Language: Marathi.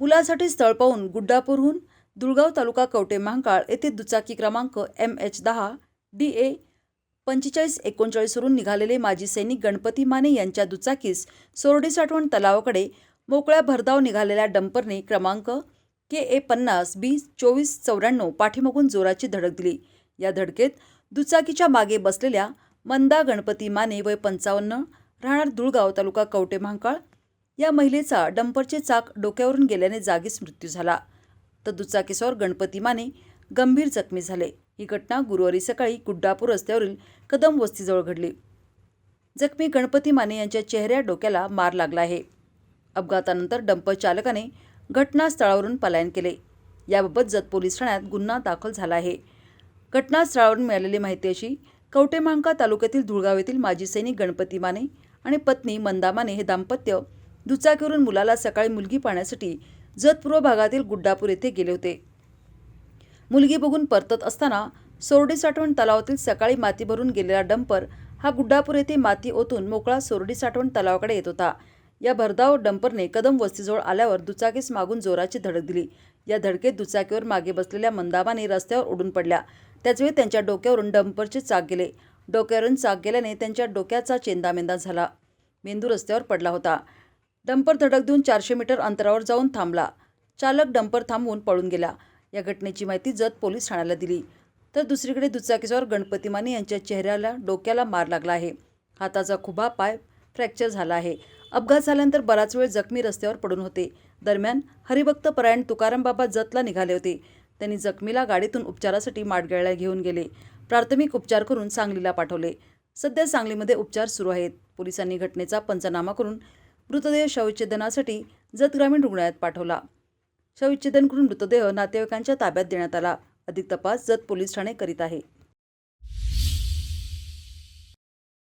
मुलासाठी स्थळ पाहून गुड्डापूरहून दुळगाव तालुका कवटे महांकाळ येथे दुचाकी क्रमांक एम एच दहा डी ए पंचेचाळीस एकोणचाळीसवरून निघालेले माजी सैनिक गणपती माने यांच्या दुचाकीस सोरडी साठवण तलावाकडे मोकळ्या भरधाव निघालेल्या डंपरने क्रमांक के ए पन्नास बी चोवीस चौऱ्याण्णव पाठीमागून जोराची धडक दिली. या धडकेत दुचाकीच्या मागे बसलेल्या मंदा गणपती माने वय पंचावन्न राहणार दुळगाव तालुका कवटे महांकाळ या महिलेचा डंपरचे चाक डोक्यावरून गेल्याने जागीच मृत्यू झाला. तर दुचाकीसवर गणपती माने गंभीर जखमी झाले. ही घटना गुरुवारी सकाळी गुड्डापूर रस्त्यावरील कदम वस्तीजवळ घडली. जखमी गणपती माने यांच्या चेहऱ्या डोक्याला मार लागला आहे. अपघातानंतर डंपर चालकाने घटनास्थळावरून पलायन केले. याबाबत जत पोलीस ठाण्यात गुन्हा दाखल झाला आहे. घटनास्थळावरून मिळालेली माहिती अशी कवटेमांका तालुक्यातील धुळगाव येथील माजी सैनिक गणपती माने आणि पत्नी मंदा माने हे दाम्पत्य दुचाकीवरून मुलाला सकाळी मुलगी पाहण्यासाठी जतपूर्व भागातील गुड्डापूर येथे गेले होते. मुलगी बघून परतत असताना सोरडी साठवण तलावातील सकाळी माती भरून गेलेला डंपर हा गुड्डापूर येथे माती ओतून मोकळा सोरडी साठवण तलावाकडे येत होता. या भरधाव डंपरने कदम वस्तीजवळ आल्यावर दुचाकीस मागून जोराची धडक दिली. या धडकेत दुचाकीवर मागे बसलेल्या मंदाबाने रस्त्यावर उडून पडल्या. त्याचवेळी त्यांच्या डोक्यावरून डंपरचे चाक गेले. डोक्यावरून चाक गेल्याने त्यांच्या डोक्याचा चेंदामेंदा झाला. मेंदू रस्त्यावर पडला होता. डंपर धडक देऊन चारशे मीटर अंतरावर जाऊन थांबला. चालक डंपर थांबवून पळून गेला. या घटनेची माहिती जत पोलीस ठाण्याला दिली. तर दुसरीकडे दुचाकीसवर गणपती माने यांच्या चेहऱ्याला डोक्याला मार लागला आहे. हाताचा खुबा पाय फ्रॅक्चर झाला आहे. अपघात झाल्यानंतर बराच वेळ जखमी रस्त्यावर पडून होते. दरम्यान हरिभक्त परायण तुकाराम बाबा जतला निघाले होते. त्यांनी जखमीला गाडीतून उपचारासाठी माडगळला घेऊन गेले. प्राथमिक उपचार करून सांगलीला पाठवले. सध्या सांगलीमध्ये उपचार सुरू आहेत. पोलिसांनी घटनेचा पंचनामा करून मृतदेह शवविच्छेदनासाठी जत ग्रामीण रुग्णालयात पाठवला. शवविच्छेदन करून मृतदेह नातेवाईकांच्या ताब्यात देण्यात आला. अधिक तपास जत पोलीस ठाणे करीत आहे.